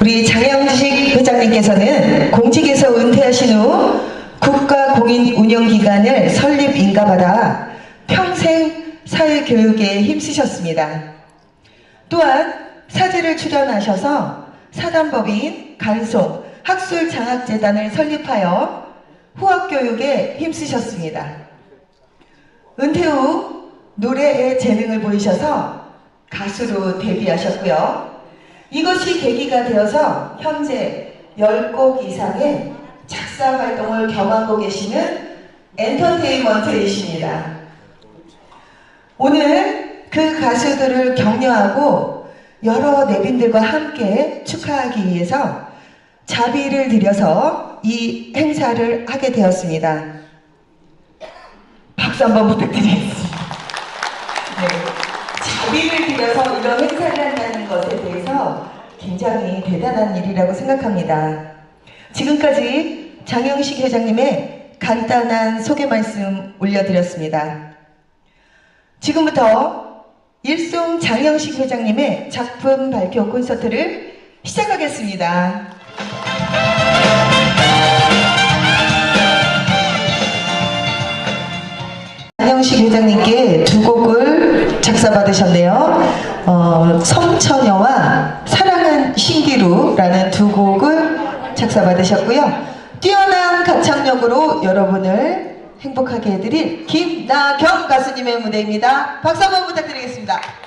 우리 장영식 회장님께서는 공직에서 은퇴하신 후 국가공인 운영기관을 설립 인가받아 평생 사회교육에 힘쓰셨습니다. 또한 사제를 출연하셔서 사단법인 간송 학술장학재단을 설립하여 후학교육에 힘쓰셨습니다. 은퇴 후 노래에 재능을 보이셔서 가수로 데뷔하셨고요. 이것이 계기가 되어서 현재 10곡 이상의 작사 활동을 겸하고 계시는 엔터테인먼트이십니다. 오늘 그 가수들을 격려하고 여러 내빈들과 함께 축하하기 위해서 자비를 들여서 이 행사를 하게 되었습니다. 박수 한번 부탁드리겠습니다. 네. 자비를 들여서 이런 행사를 한다는 것에 대해서 굉장히 대단한 일이라고 생각합니다. 지금까지 장영식 회장님의 간단한 소개 말씀 올려드렸습니다. 지금부터 일송 장영식 회장님의 작품 발표 콘서트를 시작하겠습니다. 장영식 회장님께 두 곡을 작사받으셨네요. 어, 섬처녀와 사랑은 신기루라는 두 곡을 작사 받으셨고요. 뛰어난 가창력으로 여러분을 행복하게 해드릴 김나경 가수님의 무대입니다. 박수 한번 부탁드리겠습니다.